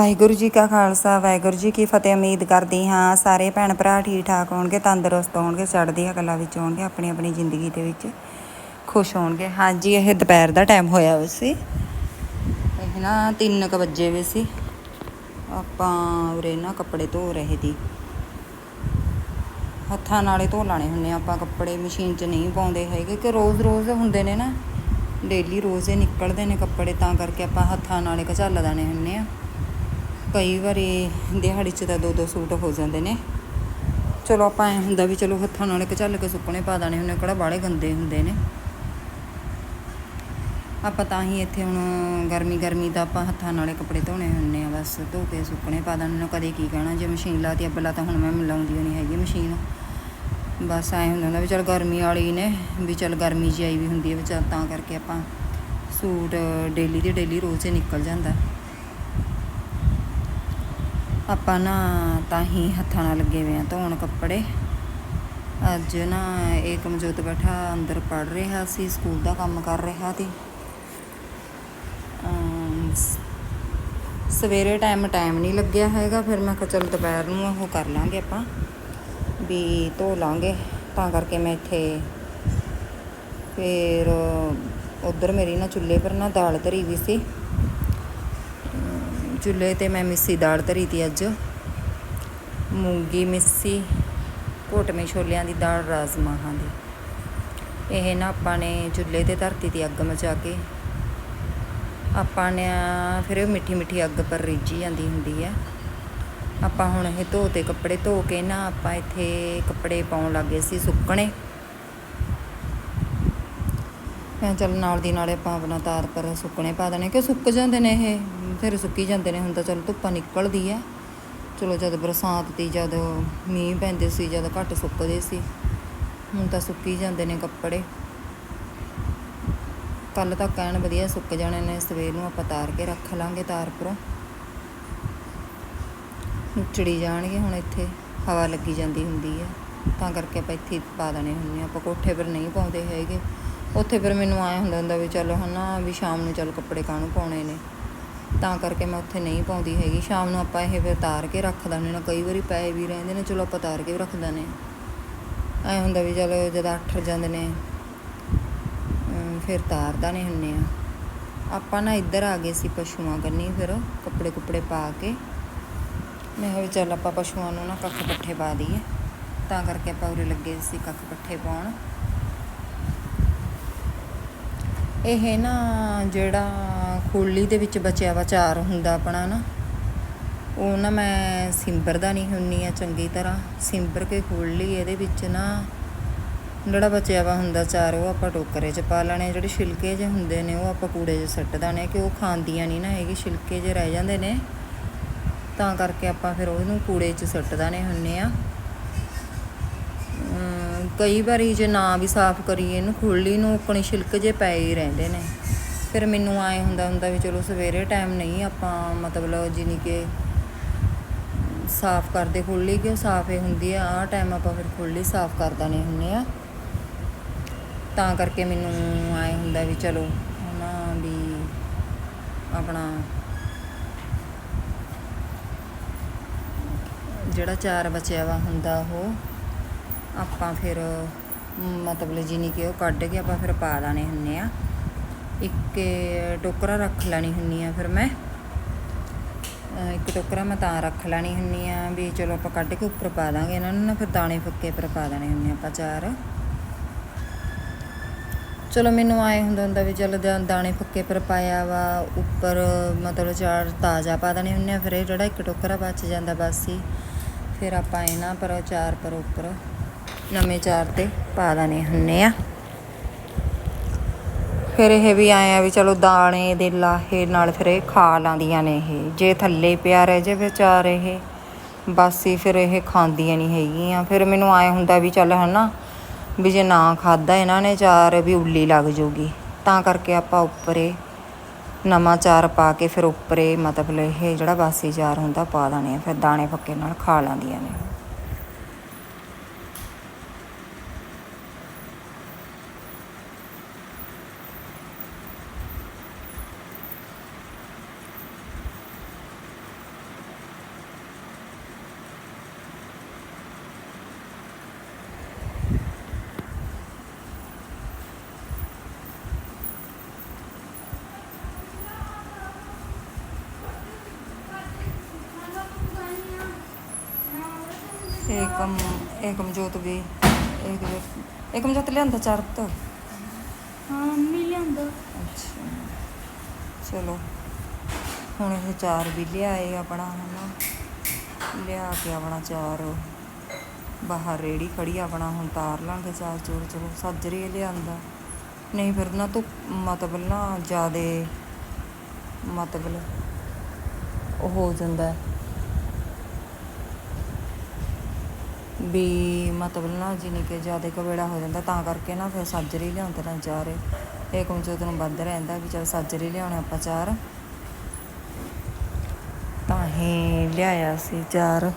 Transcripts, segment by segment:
ਵਾਹਿਗੁਰੂ ਜੀ ਕਾ ਖਾਲਸਾ, ਵਾਹਿਗੁਰੂ ਜੀ ਕੀ ਫਤਿਹ। ਉਮੀਦ ਕਰਦੀ ਹਾਂ ਸਾਰੇ ਭੈਣ ਭਰਾ ਠੀਕ ਠਾਕ ਹੋਣਗੇ, ਤੰਦਰੁਸਤ ਹੋਣਗੇ ਚੜ੍ਹਦੀਆਂ ਕਲਾ ਵਿੱਚ ਹੋਣਗੇ ਆਪਣੀ ਆਪਣੀ ਜ਼ਿੰਦਗੀ ਦੇ ਵਿੱਚ ਖੁਸ਼ ਹੋਣਗੇ। ਹਾਂਜੀ, ਇਹ ਦੁਪਹਿਰ ਦਾ ਟਾਈਮ ਹੋਇਆ ਹੋਇਆ ਸੀ। ਇਹ ਨਾ 3 ਕ ਵਜੇ ਵੇ ਸੀ। ਆਪਾਂ ਉਰੇ ਨਾ ਕੱਪੜੇ ਧੋ ਰਹੇ ਸੀ। ਹੱਥਾਂ ਨਾਲੇ ਧੋ ਲਾਣੇ ਹੁੰਨੇ ਆ, ਆਪਾਂ ਕੱਪੜੇ ਮਸ਼ੀਨ 'ਚ ਨਹੀਂ ਪਾਉਂਦੇ ਹੈਗੇ ਕਿ ਰੋਜ਼-ਰੋਜ਼ ਹੁੰਦੇ ਨੇ ਨਾ। ਡੇਲੀ ਰੋਜ਼ ਹੀ ਨਿਕਲਦੇ ਨੇ ਕੱਪੜੇ, ਤਾਂ ਕਰਕੇ ਆਪਾਂ ਹੱਥਾਂ ਨਾਲੇ ਘਚੱਲ ਦਾਣੇ ਹੁੰਨੇ ਆ। ਕਈ ਵਾਰੀ ਦਿਹਾੜੀ 'ਚ ਤਾਂ ਦੋ ਦੋ ਸੂਟ ਹੋ ਜਾਂਦੇ ਨੇ। ਚਲੋ ਆਪਾਂ ਐ ਹੁੰਦਾ ਵੀ ਚਲੋ ਹੱਥਾਂ ਨਾਲੇ ਘਚੱਲ ਕੇ ਸੁੱਕਣੇ ਪਾ ਦਾਣੇ ਹੁੰਦੇ ਕਿਹੜਾ ਬਾਹਲੇ ਗੰਦੇ ਹੁੰਦੇ ਨੇ। ਆਪਾਂ ਤਾਂ ਹੀ ਇੱਥੇ ਹੁਣ ਗਰਮੀ ਗਰਮੀ ਦਾ ਆਪਾਂ ਹੱਥਾਂ ਨਾਲੇ ਕੱਪੜੇ ਧੋਣੇ ਹੁੰਨੇ ਆ, ਬਸ ਧੋ ਕੇ ਸੁੱਕਣੇ ਪਾ ਦਾਣੇ ਨੂੰ ਕਦੇ ਕੀ ਕਹਿਣਾ, ਜੇ ਮਸ਼ੀਨ ਲਾਤੀ ਅੱਬਲਾ ਤਾਂ ਹੁਣ ਮੈਂ ਲਾਉਂਦੀ ਓ ਨਹੀਂ ਹੈਗੀ ਮਸ਼ੀਨ। ਬਸ ਐ ਹੁੰਦਾ ਵੀ ਚਲ ਗਰਮੀ ਵਾਲੀ ਨੇ, ਵੀ ਚਲ ਗਰਮੀ ਜੀ ਆਈ ਵੀ ਹੁੰਦੀ ਹੈ ਵੀ ਤਾਂ ਕਰਕੇ ਆਪਾਂ ਸੂਟ ਡੇਲੀ ਦੇ ਡੇਲੀ ਰੋਜ਼ ਹੀ ਨਿਕਲ ਜਾਂਦਾ। ਆਪਾਂ ਨਾ ਤਾਂ ਹੀ ਹੱਥਾਂ ਨਾਲ ਲੱਗੇ ਹੋਏ ਆ ਧੋਣ ਕੱਪੜੇ। ਅੱਜ ਨਾ ਇੱਕ ਮਜੋਤ ਬੈਠਾ ਅੰਦਰ ਪੜ ਰਿਹਾ ਸੀ, ਸਕੂਲ ਦਾ ਕੰਮ ਕਰ ਰਿਹਾ ਸੀ। ਸਵੇਰੇ ਟਾਈਮ ਟਾਈਮ ਨਹੀਂ ਲੱਗਿਆ ਹੈਗਾ, ਫਿਰ ਮੈਂ ਕਿਹਾ ਚਲ ਦੁਪਹਿਰ ਨੂੰ ਉਹ ਕਰ ਲਾਂਗੇ ਆਪਾਂ, ਵੀ ਧੋ ਲਾਂਗੇ। ਤਾਂ ਕਰਕੇ ਮੈਂ ਇੱਥੇ ਫਿਰ ਉਧਰ ਮੇਰੀ ਨਾ ਚੁੱਲ੍ਹੇ ਪਰ ਨਾ ਦਾਲ ਧਰੀ ਵੀ ਸੀ। ਅਮ, ਚੁੱਲ੍ਹੇ ਤੇ ਮੈਂ ਮਿੱਸੀ ਦਾਲ ਧਰੀ ਤੀ ਅੱਜ। ਮੂੰਗੀ ਮਿੱਸੀ ਘੋਟਵੇਂ ਛੋਲਿਆਂ ਦੀ ਦਾਲ ਰਾਜਮਾਹਾਂ ਦੀ। ਇਹ ਨਾ ਆਪਾਂ ਨੇ ਚੁੱਲ੍ਹੇ ਤੇ ਧਰਤੀ ਦੀ ਅੱਗ ਮਚਾ ਕੇ। ਆਪਾਂ ਨੇ ਫਿਰ ਇਹ ਮਿੱਠੀ ਮਿੱਠੀ ਅੱਗ ਪਰ ਰੀਝੀ ਜਾਂਦੀ ਹੁੰਦੀ ਹੈ। ਆਪਾਂ ਹੁਣ ਇਹ ਧੋ ਤੇ ਕੱਪੜੇ ਧੋ ਕੇ ਨਾ ਆਪਾਂ ਇੱਥੇ ਕੱਪੜੇ ਪਾਉਣ ਲੱਗੇ ਸੀ ਸੁੱਕਣੇ। ਮੈਂ ਚੱਲ ਨਾਲ ਦੀ ਨਾਲੇ ਆਪਾਂ ਆਪਣਾ ਤਾਰ ਪਰ ਸੁੱਕਣੇ ਪਾ ਦੇਣੇ ਕਿ ਸੁੱਕ ਜਾਂਦੇ ਨੇ ਇਹ। ਫਿਰ ਸੁੱਕੀ ਜਾਂਦੇ ਨੇ, ਹੁਣ ਤਾਂ ਚਲੋ ਧੁੱਪਾਂ ਨਿਕਲਦੀ ਹੈ ਚਲੋ ਜਦ ਬਰਸਾਤ ਦੀ, ਜਦ ਮੀਂਹ ਪੈਂਦੇ ਸੀ, ਜਦ ਘੱਟ ਸੁੱਕਦੇ ਸੀ, ਹੁਣ ਤਾਂ ਸੁੱਕੀ ਜਾਂਦੇ ਨੇ ਕੱਪੜੇ। ਕੱਲ ਤੱਕ ਐਨ ਵਧੀਆ ਸੁੱਕ ਜਾਣੇ ਨੇ, ਸਵੇਰ ਨੂੰ ਆਪਾਂ ਤਾਰ ਕੇ ਰੱਖ ਲਾਂਗੇ ਤਾਰ ਪਰੋਂ। ਚੜੀ ਜਾਣਗੇ ਹੁਣ ਇੱਥੇ, ਹਵਾ ਲੱਗੀ ਜਾਂਦੀ ਹੁੰਦੀ ਹੈ ਤਾਂ ਕਰਕੇ ਆਪਾਂ ਇੱਥੇ ਪਾ ਦੇਣੇ ਹੁੰਦੇ ਆ ਆਪਾਂ ਕੋਠੇ ਪਰ ਨਹੀਂ ਪਾਉਂਦੇ ਹੈਗੇ। ਉੱਥੇ ਫਿਰ ਮੈਨੂੰ ਆਇਆ ਹੁੰਦਾ ਹੁੰਦਾ ਵੀ ਚਲੋ ਹਨਾ, ਵੀ ਸ਼ਾਮ ਨੂੰ ਚੱਲ ਕੱਪੜੇ ਕਾਹਨੂੰ ਪਾਉਣੇ ਨੇ। ਤਾਂ ਕਰਕੇ ਮੈਂ ਉੱਥੇ ਨਹੀਂ ਪਾਉਂਦੀ ਹੈਗੀ। ਸ਼ਾਮ ਨੂੰ ਆਪਾਂ ਇਹ ਫਿਰ ਤਾਰ ਕੇ ਰੱਖ ਦਿੰਦੇ ਨੇ। ਕਈ ਵਾਰੀ ਪਏ ਵੀ ਰਹਿੰਦੇ ਨੇ, ਚਲੋ ਆਪਾਂ ਤਾਰ ਕੇ ਵੀ ਰੱਖ ਦਿੰਦੇ ਐ ਹੁੰਦਾ ਵੀ ਚਲੋ ਜਦ ਅੱਠ ਜਾਂਦੇ ਨੇ ਫਿਰ ਤਾਰਦਾ ਨਹੀਂ ਹੁੰਨੇ ਆ। ਆਪਾਂ ਨਾ ਇੱਧਰ ਆ ਗਏ ਸੀ ਪਸ਼ੂਆਂ ਕੰਨੀ ਫਿਰ, ਕੱਪੜੇ ਕੁੱਪੜੇ ਪਾ ਕੇ। ਮੈਂ ਕਿਹਾ ਵੀ ਚੱਲ ਆਪਾਂ ਪਸ਼ੂਆਂ ਨੂੰ ਨਾ ਕੱਖ ਪੱਠੇ ਪਾ ਦਈਏ। ਤਾਂ ਕਰਕੇ ਆਪਾਂ ਉਰੇ ਲੱਗੇ ਸੀ ਕੱਖ ਪੱਠੇ ਪਾਉਣ। ਇਹ ਨਾ ਜਿਹੜਾ ਖੋਲੀ ਦੇ ਵਿੱਚ ਬਚਿਆ ਵਾ ਚਾਰ ਹੁੰਦਾ ਆਪਣਾ ਨਾ, ਉਹ ਨਾ ਮੈਂ ਸਿੰਬਰਦਾ ਨਹੀਂ ਹੁੰਨੀ ਆ ਚੰਗੀ ਤਰ੍ਹਾਂ, ਸਿੰਬਰ ਕੇ ਖੋਲੀ ਇਹਦੇ ਵਿੱਚ ਨਾ ਜਿਹੜਾ ਬਚਿਆ ਵਾ ਹੁੰਦਾ ਚਾਰ, ਉਹ ਆਪਾਂ ਟੋਕਰੇ 'ਚ ਪਾ ਲੈਣੇ ਜਿਹੜੇ ਛਿਲਕੇ ਜਿਹੇ ਹੁੰਦੇ ਨੇ ਉਹ ਆਪਾਂ ਕੂੜੇ 'ਚ ਸੱਟ ਦੇਣੇ ਕਿ ਉਹ ਖਾਂਦੀਆਂ ਨਹੀਂ ਨਾ ਹੈਗੀ, ਛਿਲਕੇ ਜਿਹੇ ਰਹਿ ਜਾਂਦੇ ਨੇ, ਤਾਂ ਕਰਕੇ ਆਪਾਂ ਫਿਰ ਉਹਨੂੰ ਕੂੜੇ 'ਚ ਸੱਟ ਦੇਣੇ ਹੁੰਨੇ ਆ। ਕਈ ਵਾਰੀ ਜੇ ਨਾ ਵੀ ਸਾਫ਼ ਕਰੀਏ, ਇਹਨੂੰ ਖੁੱਲੀ ਨੂੰ ਆਪਣੀ ਛਿਲਕ ਜੇ ਪਏ ਹੀ ਰਹਿੰਦੇ ਨੇ। ਫਿਰ ਮੈਨੂੰ ਆਏ ਹੁੰਦਾ ਹੁੰਦਾ ਵੀ ਚਲੋ ਸਵੇਰੇ ਟਾਈਮ ਨਹੀਂ ਆਪਾਂ ਮਤਲਬ ਜਿਨੀ ਕਿ ਸਾਫ਼ ਕਰਦੇ ਖੁੱਲੀ ਕਿ ਉਹ ਸਾਫ਼ ਹੀ ਹੁੰਦੀ ਆ, ਆਹ ਟਾਈਮ ਆਪਾਂ ਫਿਰ ਖੁੱਲੀ ਸਾਫ਼ ਕਰ ਦੇਣੇ ਹੁੰਨੇ ਆ। ਤਾਂ ਕਰਕੇ ਮੈਨੂੰ ਆਏ ਹੁੰਦਾ ਵੀ ਚਲੋ, ਹਨਾ ਵੀ ਆਪਣਾ ਜਿਹੜਾ ਚਾਰ ਬਚਿਆ ਵਾ ਹੁੰਦਾ ਉਹ ਆਪਾਂ ਫਿਰ, ਮਤਲਬ ਜਿਨੀ ਕਿ ਉਹ ਕੱਢ ਕੇ ਆਪਾਂ ਫਿਰ ਪਾ ਲਾਣੇ ਹੁੰਨੇ ਆ। ਇੱਕ ਟੋਕਰਾ ਰੱਖ ਲੈਣੀ ਹੁੰਨੀ ਆ ਫਿਰ ਮੈਂ। ਇੱਕ ਟੋਕਰਾ ਮੈਂ ਤਾਂ ਰੱਖ ਲੈਣੀ ਹੁੰਨੀ ਆ ਵੀ ਚਲੋ ਆਪਾਂ ਕੱਢ ਕੇ ਉੱਪਰ ਪਾ ਦਾਂਗੇ। ਇਹਨਾਂ ਨੂੰ ਨਾ ਫਿਰ ਦਾਣੇ ਫੱਕੇ ਪਰ ਪਾ ਦੇਣੇ ਹੁੰਨੇ ਆਪਾਂ ਚਾਰ। ਚਲੋ ਮੈਨੂੰ ਆਏ ਹੁੰਦਾ ਹੁੰਦਾ ਵੀ ਚਲ ਦਾਣੇ ਫੱਕੇ ਪਰ ਪਾਇਆ ਵਾ, ਉੱਪਰ ਮਤਲਬ ਚਾਰ ਤਾਜ਼ਾ ਪਾ ਦੇਣੇ ਹੁੰਨੇ ਆ। ਫਿਰ ਇਹ ਜਿਹੜਾ ਇੱਕ ਟੋਕਰਾ ਬਚ ਜਾਂਦਾ ਬਸ ਹੀ ਫਿਰ ਆਪਾਂ ਇਹਨਾਂ ਪਰ ਚਾਰ ਪਰ ਉੱਪਰ ਨਵੇਂ ਚਾਰ ਤੇ ਪਾ ਦੇਣੇ ਹੁੰਨੇ ਆ। ਫਿਰ ਇਹ ਵੀ ਆਏ ਆ ਵੀ ਚਲੋ ਦਾਣੇ ਦੇ ਲਾਹੇ ਨਾਲ ਫਿਰ ਇਹ ਖਾ ਲਾਂਦੀਆਂ ਨੇ ਇਹ। ਜੇ ਥੱਲੇ ਪਿਆ ਰਹਿ ਜੇ ਵਿਚਾਰ ਇਹ, ਬਾਸੀ ਫਿਰ ਇਹ ਖਾਂਦੀਆਂ ਨਹੀਂ ਹੈਗੀਆਂ। ਫਿਰ ਮੈਨੂੰ ਆਏ ਹੁੰਦਾ ਵੀ ਚੱਲ ਹਨਾ, ਵੀ ਜੇ ਨਾ ਖਾਦਾ ਇਹਨਾਂ ਨੇ ਚਾਰ ਵੀ ਉੱਲੀ ਲੱਗ ਜੂਗੀ। ਤਾਂ ਕਰਕੇ ਆਪਾਂ ਉੱਪਰੇ ਨਵਾਂ ਚਾਰ ਪਾ ਕੇ ਫਿਰ ਉੱਪਰੇ ਮਤਲਬ ਇਹ ਜਿਹੜਾ ਬਾਸੀ ਚਾਰ ਹੁੰਦਾ ਪਾ ਦੇਣੇ ਆ, ਫਿਰ ਦਾਣੇ ਪੱਕੇ ਨਾਲ ਖਾ ਲਾਂਦੀਆਂ ਨੇ। ਤੇ ਏਕਮ ਏਕਮਜੋਤ ਵੀ ਏਕ- ਏਕਮਜੋਤ ਲਿਆਂਦਾ ਚਾਰ ਤਾਂ ਹਾਂ ਮੰਮੀ ਲਿਆਂਦਾ। ਅੱਛਾ। ਚਲੋ ਹੁਣ ਇਹ ਚਾਰ ਵੀ ਲਿਆਏ ਆਪਣਾ ਹਨਾ। ਲਿਆ ਕੇ ਆਪਣਾ ਚਾਰ। ਬਾਹਰ ਰੇੜੀ ਖੜੀ ਆਪਣਾ ਹੁਣ ਤਾਰ ਲਾਂਗੇ ਚਾਰ ਚੋਰ ਚਲੋ ਸੱਜਰੇ ਲਿਆਂਦਾ। ਨਹੀਂ ਫਿਰ ਨਾ ਤੂੰ ਮਤਲਬ ਨਾ ਜਿਆਦੇ ਮਤਲਬ ਉਹ ਹੋ ਜਾਂਦਾ। ਵੀ ਮਤਲਬ ਨਾ ਜਿਵੇਂ ਕਿ ਜ਼ਿਆਦਾ ਕਵੇੜਾ ਹੋ ਜਾਂਦਾ, ਤਾਂ ਕਰਕੇ ਨਾ ਫਿਰ ਸਰਜਰੀ ਲਿਆਉਂਦੇ ਨੇ ਚਾਰ। ਇਹ ਕਮਜ਼ੋਰ ਨੂੰ ਵੱਧ ਰਹਿੰਦਾ ਵੀ ਚਲ ਸਰਜਰੀ ਲਿਆਉਣੇ ਆਪਾਂ ਚਾਰ। ਤਾਂ ਹੀ ਲਿਆਇਆ ਸੀ ਚਾਰ।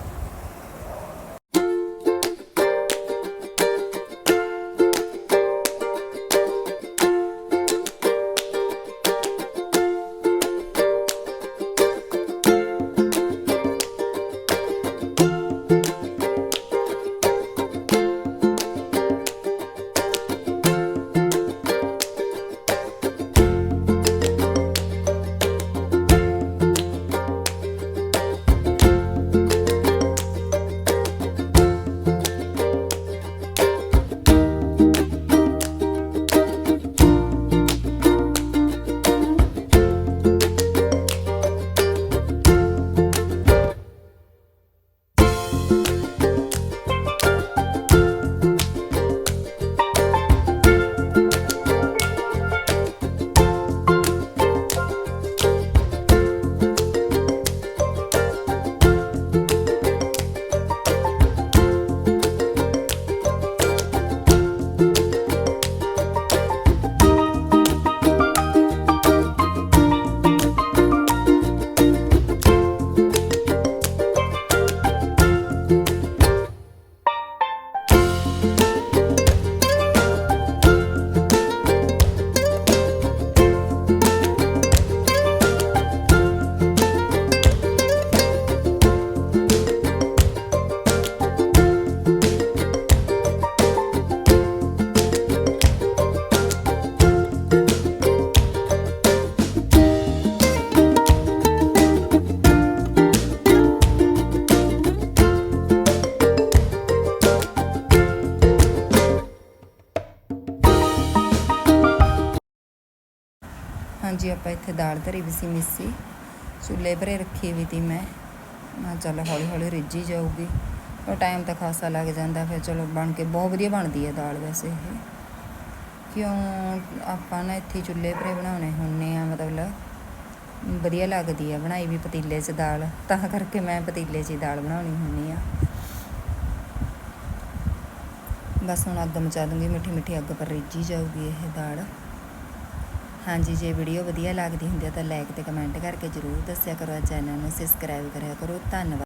ਹਾਂਜੀ, ਆਪਾਂ ਇੱਥੇ ਦਾਲ ਧਰੀ ਵੀ ਸੀ, ਮਿੱਸੀ। ਚੁੱਲ੍ਹੇ ਭਰੇ ਰੱਖੀ ਵੀ ਤੀ ਮੈਂ। ਮੈਂ ਚੱਲ ਹੌਲੀ ਹੌਲੀ ਰਿੱਝੀ ਜਾਊਗੀ। ਉਹ ਟਾਈਮ ਤਾਂ ਖਾਸਾ ਲੱਗ ਜਾਂਦਾ, ਫਿਰ ਚਲੋ ਬਣ ਕੇ ਬਹੁਤ ਵਧੀਆ ਬਣਦੀ ਹੈ ਦਾਲ ਵੈਸੇ ਇਹ। ਕਿਉਂ ਆਪਾਂ ਨਾ ਇੱਥੇ ਚੁੱਲ੍ਹੇ ਭਰੇ ਬਣਾਉਣੇ ਹੁੰਨੇ ਆ, ਮਤਲਬ ਵਧੀਆ ਲੱਗਦੀ ਆ ਬਣਾਈ ਵੀ ਪਤੀਲੇ 'ਚ ਦਾਲ। ਤਾਂ ਕਰਕੇ ਮੈਂ ਪਤੀਲੇ 'ਚ ਹੀ ਦਾਲ ਬਣਾਉਣੀ ਹੁੰਨੀ ਆ। ਬਸ ਹੁਣ ਅੱਗ ਮਚਾ ਦੂੰਗੀ ਮਿੱਠੀ ਮਿੱਠੀ ਅੱਗ ਪਰ ਰਿੱਝੀ ਜਾਊਗੀ ਇਹ ਦਾਲ। ਹਾਂਜੀ, ਜੇ ਵੀਡੀਓ ਵਧੀਆ ਲੱਗਦੀ ਹੁੰਦੀ ਹੈ ਤਾਂ ਲਾਈਕ ਤੇ ਕਮੈਂਟ ਕਰਕੇ ਜਰੂਰ ਦੱਸਿਆ ਕਰੋ ਚੈਨਲ ਨੂੰ ਸਬਸਕ੍ਰਾਈਬ ਕਰਿਆ ਕਰੋ, ਧੰਨਵਾਦ।